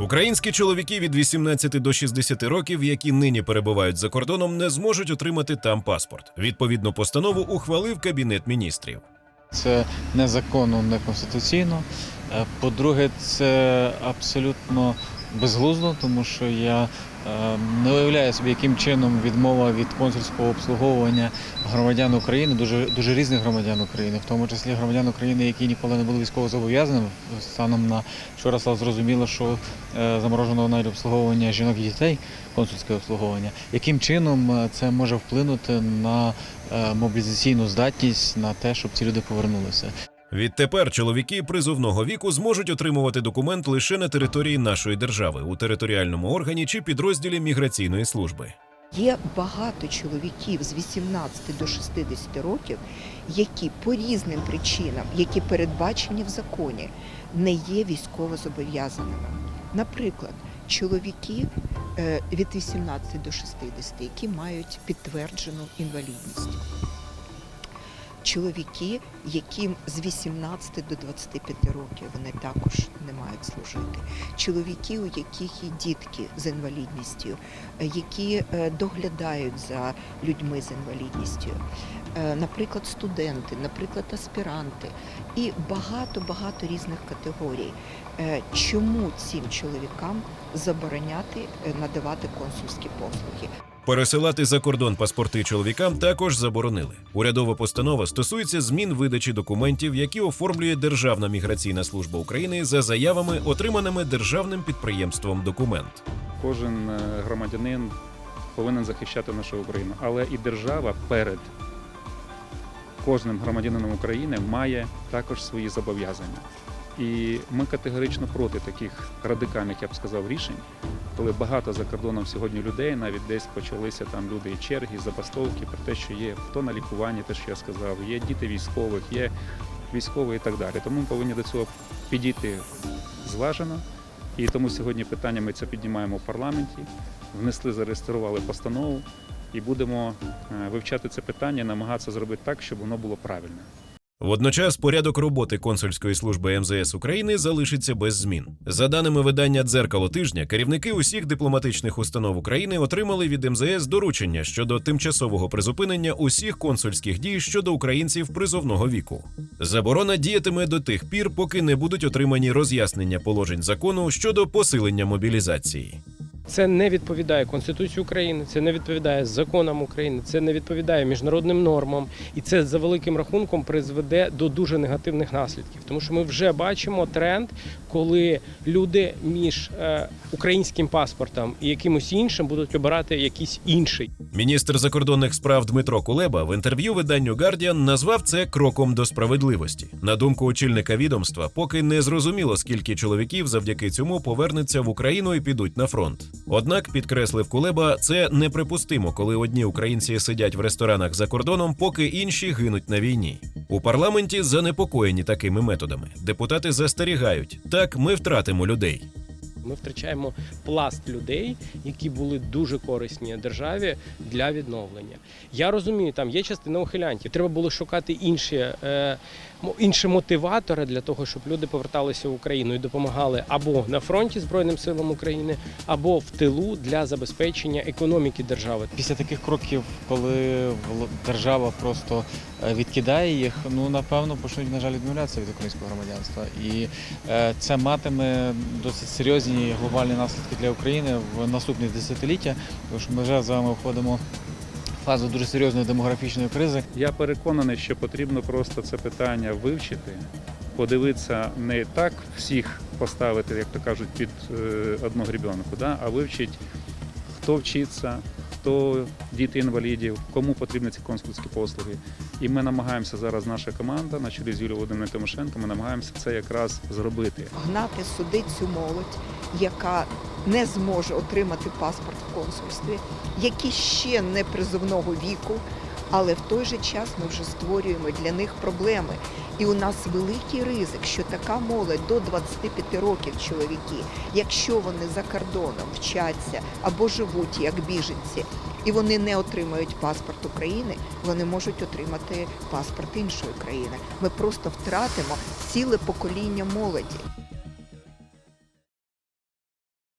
Українські чоловіки від 18 до 60 років, які нині перебувають за кордоном, не зможуть отримати там паспорт. Відповідну постанову ухвалив кабінет міністрів. Це незаконно, неконституційно. конституційно. По-друге, це абсолютно безглуздо, тому що я е, не уявляю собі, яким чином відмова від консульського обслуговування громадян України, дуже, дуже різних громадян України, в тому числі громадян України, які ніколи не були військово зобов'язаними. Станом на вчора стало зрозуміло, що е, заморожено навіть обслуговування жінок і дітей, консульське обслуговування. Яким чином е, це може вплинути на мобілізаційну здатність, на те, щоб ці люди повернулися? Відтепер чоловіки призовного віку зможуть отримувати документ лише на території нашої держави у територіальному органі чи підрозділі міграційної служби. Є багато чоловіків з 18 до 60 років, які по різним причинам, які передбачені в законі, не є військово зобов'язаними. Наприклад, чоловіки е, від 18 до 60, які мають підтверджену інвалідність. Чоловіки, яким з 18 до 25 років вони також не мають служити. Чоловіки, у яких є дітки з інвалідністю, е, які е, доглядають за людьми з інвалідністю, Е, наприклад, студенти, наприклад, аспіранти і багато-багато різних категорій. Чому цим чоловікам забороняти надавати консульські послуги? Пересилати за кордон паспорти чоловікам також заборонили. Урядова постанова стосується змін видачі документів, які оформлює Державна міграційна служба України за заявами, отриманими державним підприємством документ. Кожен е, громадянин повинен захищати нашу Україну, але і держава перед кожним громадянином України має також свої зобов'язання. І ми категорично проти таких радикальних, я б сказав, рішень, коли багато за кордоном сьогодні людей, навіть десь почалися там люди і черги, і забастовки про те, що є хто на лікуванні, те, що я сказав, є діти військових, є військові і так далі. Тому ми повинні до цього підійти зважено. І тому сьогодні питання ми це піднімаємо в парламенті, внесли, зареєстрували постанову і будемо е, вивчати це питання, намагатися зробити так, щоб воно було правильне. Водночас порядок роботи консульської служби МЗС України залишиться без змін. За даними видання Дзеркало тижня, керівники усіх дипломатичних установ України отримали від МЗС доручення щодо тимчасового призупинення усіх консульських дій щодо українців призовного віку. Заборона діятиме до тих пір, поки не будуть отримані роз'яснення положень закону щодо посилення мобілізації. Це не відповідає Конституції України, це не відповідає законам України, це не відповідає міжнародним нормам, і це за великим рахунком призведе до дуже негативних наслідків. Тому що ми вже бачимо тренд, коли люди між е, українським паспортом і якимось іншим будуть обирати якийсь інший. Міністр закордонних справ Дмитро Кулеба в інтерв'ю виданню Guardian назвав це кроком до справедливості. На думку очільника відомства, поки не зрозуміло, скільки чоловіків завдяки цьому повернеться в Україну і підуть на фронт. Однак, підкреслив Кулеба, це неприпустимо, коли одні українці сидять в ресторанах за кордоном, поки інші гинуть на війні. У парламенті занепокоєні такими методами. Депутати застерігають: так ми втратимо людей. Ми втрачаємо пласт людей, які були дуже корисні державі для відновлення. Я розумію, там є частина ухилянтів. Треба було шукати інші, е, інші мотиватори для того, щоб люди поверталися в Україну і допомагали або на фронті Збройним силам України, або в тилу для забезпечення економіки держави. Після таких кроків, коли держава просто е, відкидає їх, ну напевно почнуть, на жаль, відмовлятися від українського громадянства. І е, це матиме досить серйозні глобальні наслідки для України в наступні десятиліття, тому що ми вже з вами входимо в фазу дуже серйозної демографічної кризи. Я переконаний, що потрібно просто це питання вивчити, подивитися не так всіх поставити, як то кажуть, під одного одну грібенку, да? а вивчити, хто вчиться, хто діти інвалідів, кому потрібні ці консульські послуги. І ми намагаємося зараз, наша команда, на чолі з Юлією Володимиром Тимошенко, ми намагаємося це якраз зробити. Гнати суди цю молодь, яка не зможе отримати паспорт в консульстві, які ще не призовного віку, але в той же час ми вже створюємо для них проблеми. І у нас великий ризик, що така молодь до 25 років чоловіки, якщо вони за кордоном вчаться або живуть як біженці, і вони не отримають паспорт України, вони можуть отримати паспорт іншої країни. Ми просто втратимо ціле покоління молоді.